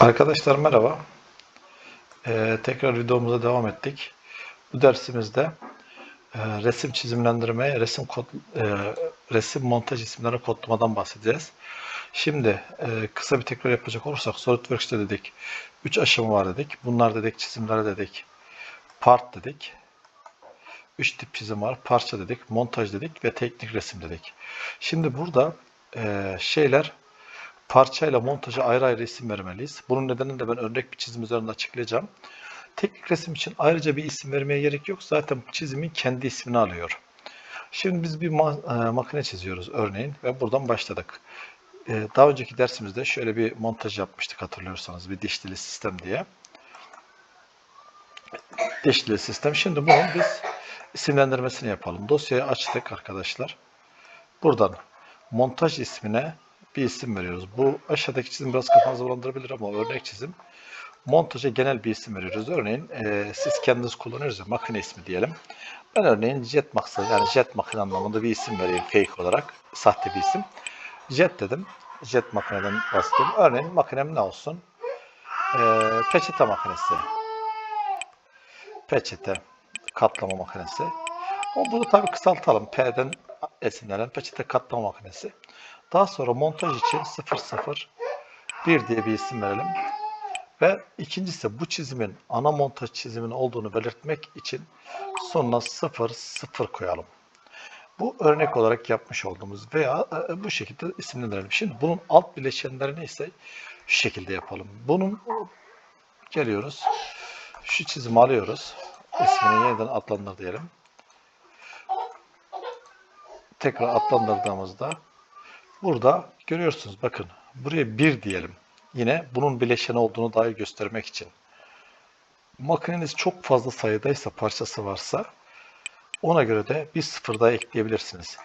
Arkadaşlar merhaba. Ee, tekrar videomuza devam ettik. Bu dersimizde e, resim çizimlendirmeye, resim kod, e, resim montaj isimleri kodlamadan bahsedeceğiz. Şimdi e, kısa bir tekrar yapacak olursak SolidWorks'te dedik. 3 aşama var dedik. Bunlar dedik çizimlere dedik. Part dedik. 3 tip çizim var. Parça dedik, montaj dedik ve teknik resim dedik. Şimdi burada e, şeyler parçayla montaja ayrı ayrı isim vermeliyiz. Bunun nedenini de ben örnek bir çizim üzerinde açıklayacağım. Teknik resim için ayrıca bir isim vermeye gerek yok. Zaten çizimin kendi ismini alıyor. Şimdi biz bir ma- e, makine çiziyoruz örneğin ve buradan başladık. E, daha önceki dersimizde şöyle bir montaj yapmıştık hatırlıyorsanız bir dişli sistem diye. Dişli sistem. Şimdi bunun biz isimlendirmesini yapalım. Dosyayı açtık arkadaşlar. Buradan montaj ismine bir isim veriyoruz. Bu aşağıdaki çizim biraz kafanızı bulandırabilir ama örnek çizim. Montaja genel bir isim veriyoruz. Örneğin e, siz kendiniz kullanıyorsunuz ya makine ismi diyelim. Ben örneğin jet maksı yani jet makine anlamında bir isim vereyim fake olarak. Sahte bir isim. Jet dedim. Jet makineden bahsedeyim. Örneğin makinem ne olsun? E, peçete makinesi. Peçete katlama makinesi. Ama bunu tabii kısaltalım. P'den esinlenen peçete katlama makinesi. Daha sonra montaj için 001 diye bir isim verelim. Ve ikincisi bu çizimin ana montaj çizimin olduğunu belirtmek için sonuna 00 koyalım. Bu örnek olarak yapmış olduğumuz veya e, bu şekilde isimlendirelim. Şimdi bunun alt bileşenleri neyse şu şekilde yapalım. Bunun geliyoruz. Şu çizimi alıyoruz. İsmini yeniden adlandır diyelim. Tekrar adlandırdığımızda Burada görüyorsunuz bakın buraya 1 diyelim. Yine bunun bileşeni olduğunu dahi göstermek için. Makineniz çok fazla sayıdaysa parçası varsa ona göre de bir sıfır daha ekleyebilirsiniz.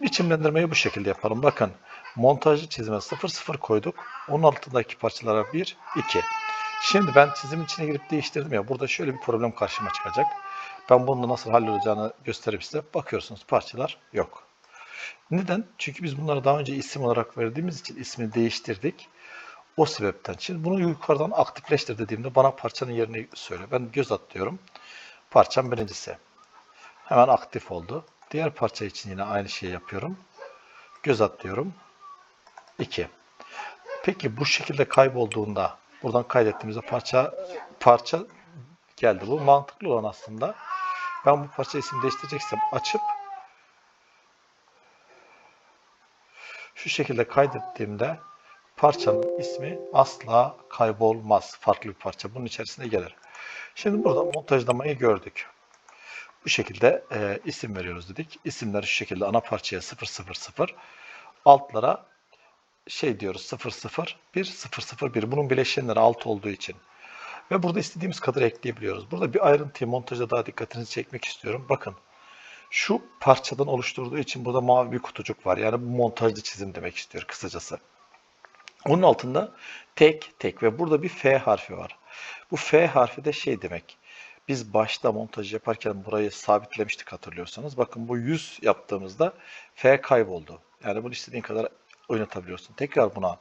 Biçimlendirmeyi bu şekilde yapalım. Bakın montajlı çizime 0 koyduk. Onun altındaki parçalara 1, 2. Şimdi ben çizim içine girip değiştirdim ya. Burada şöyle bir problem karşıma çıkacak. Ben bunu nasıl hallolacağını gösterip size bakıyorsunuz parçalar yok. Neden? Çünkü biz bunları daha önce isim olarak verdiğimiz için ismini değiştirdik. O sebepten. Şimdi bunu yukarıdan aktifleştir dediğimde bana parçanın yerini söyle. Ben göz atlıyorum. Parçam birincisi. Hemen aktif oldu. Diğer parça için yine aynı şeyi yapıyorum. Göz atlıyorum. 2. Peki bu şekilde kaybolduğunda buradan kaydettiğimizde parça parça geldi. Bu mantıklı olan aslında. Ben bu parça isim değiştireceksem açıp şu şekilde kaydettiğimde parçanın ismi asla kaybolmaz. Farklı bir parça bunun içerisine gelir. Şimdi burada montajlamayı gördük. Bu şekilde e, isim veriyoruz dedik. İsimleri şu şekilde ana parçaya 000 altlara şey diyoruz 001 001 bunun bileşenleri alt olduğu için. Ve burada istediğimiz kadar ekleyebiliyoruz. Burada bir ayrıntıyı montajda daha dikkatinizi çekmek istiyorum. Bakın şu parçadan oluşturduğu için burada mavi bir kutucuk var. Yani bu montajlı çizim demek istiyor kısacası. Onun altında tek tek ve burada bir F harfi var. Bu F harfi de şey demek. Biz başta montaj yaparken burayı sabitlemiştik hatırlıyorsanız. Bakın bu 100 yaptığımızda F kayboldu. Yani bunu istediğin kadar oynatabiliyorsun. Tekrar buna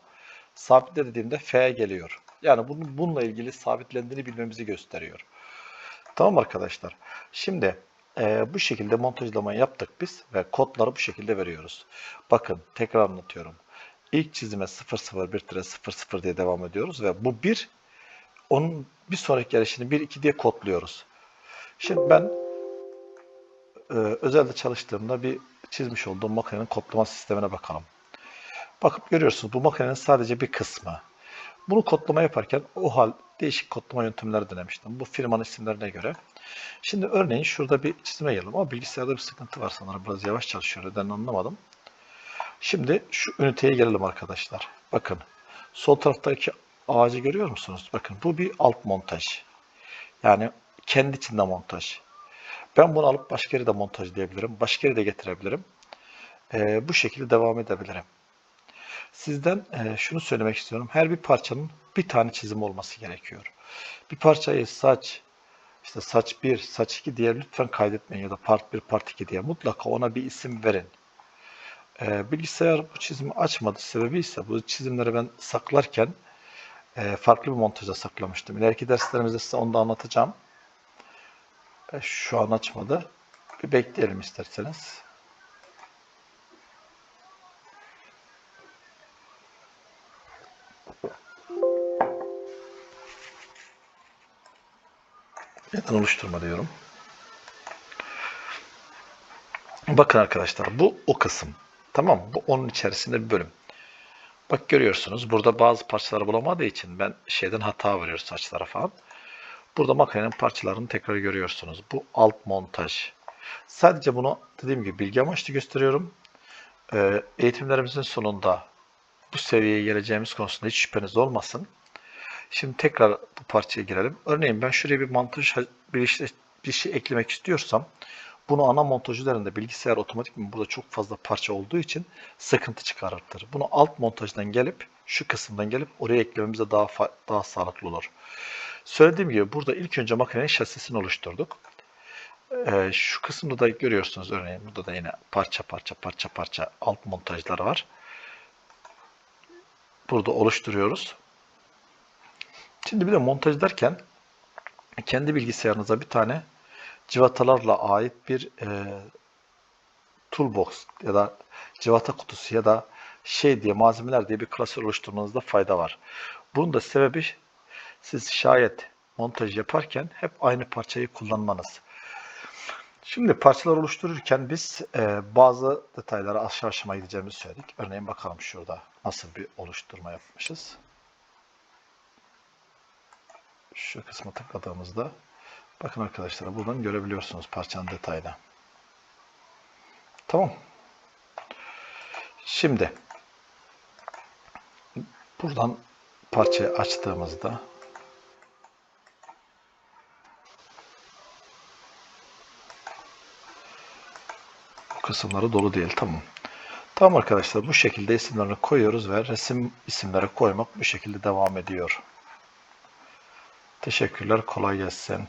sabitle dediğimde F geliyor. Yani bunun, bununla ilgili sabitlendiğini bilmemizi gösteriyor. Tamam arkadaşlar. Şimdi e, bu şekilde montajlama yaptık biz ve kodları bu şekilde veriyoruz. Bakın tekrar anlatıyorum. İlk çizime 001-00 diye devam ediyoruz ve bu 1 onun bir sonraki gelişini 1 2 diye kodluyoruz. Şimdi ben e, özelde çalıştığımda bir çizmiş olduğum makinenin kodlama sistemine bakalım. Bakıp görüyorsunuz bu makinenin sadece bir kısmı. Bunu kodlama yaparken o hal değişik kodlama yöntemleri denemiştim. Bu firmanın isimlerine göre. Şimdi örneğin şurada bir çizime gelelim ama bilgisayarda bir sıkıntı var sanırım. Biraz yavaş çalışıyor. Neden anlamadım. Şimdi şu üniteye gelelim arkadaşlar. Bakın sol taraftaki ağacı görüyor musunuz? Bakın bu bir alt montaj. Yani kendi içinde montaj. Ben bunu alıp başka yere de montajlayabilirim. Başka yere de getirebilirim. Ee, bu şekilde devam edebilirim. Sizden e, şunu söylemek istiyorum. Her bir parçanın bir tane çizim olması gerekiyor. Bir parçayı saç, işte saç 1, saç 2 diye lütfen kaydetmeyin ya da part 1, part 2 diye mutlaka ona bir isim verin. Ee, bilgisayar bu çizimi açmadı sebebi ise bu çizimleri ben saklarken e, farklı bir montaja saklamıştım. İleriki derslerimizde size onu da anlatacağım. E, şu an açmadı. Bir bekleyelim isterseniz. Neden oluşturma diyorum. Bakın arkadaşlar bu o kısım. Tamam? Bu onun içerisinde bir bölüm. Bak görüyorsunuz burada bazı parçaları bulamadığı için ben şeyden hata veriyor saçlara falan. Burada makinenin parçalarını tekrar görüyorsunuz. Bu alt montaj. Sadece bunu dediğim gibi bilgi amaçlı gösteriyorum. Ee, eğitimlerimizin sonunda bu seviyeye geleceğimiz konusunda hiç şüpheniz olmasın. Şimdi tekrar bu parçaya girelim. Örneğin ben şuraya bir montaj bir, işte, bir şey eklemek istiyorsam bunu ana montaj üzerinde bilgisayar otomatik mi burada çok fazla parça olduğu için sıkıntı çıkartır. Bunu alt montajdan gelip şu kısımdan gelip oraya eklememiz de daha daha sağlıklı olur. Söylediğim gibi burada ilk önce makinenin şasisini oluşturduk. Ee, şu kısımda da görüyorsunuz örneğin burada da yine parça parça parça parça alt montajlar var. Burada oluşturuyoruz. Şimdi bir de montaj derken kendi bilgisayarınıza bir tane civatalarla ait bir e, toolbox ya da civata kutusu ya da şey diye malzemeler diye bir klasör oluşturmanızda fayda var. Bunun da sebebi siz şayet montaj yaparken hep aynı parçayı kullanmanız. Şimdi parçalar oluştururken biz e, bazı detaylara aşağı aşama gideceğimizi söyledik. Örneğin bakalım şurada nasıl bir oluşturma yapmışız. Şu kısma tıkladığımızda bakın arkadaşlar buradan görebiliyorsunuz parçanın detayını. Tamam. Şimdi buradan parçayı açtığımızda bu kısımları dolu değil. Tamam. Tamam arkadaşlar bu şekilde isimlerini koyuyoruz ve resim isimleri koymak bu şekilde devam ediyor. Teşekkürler. Kolay gelsin.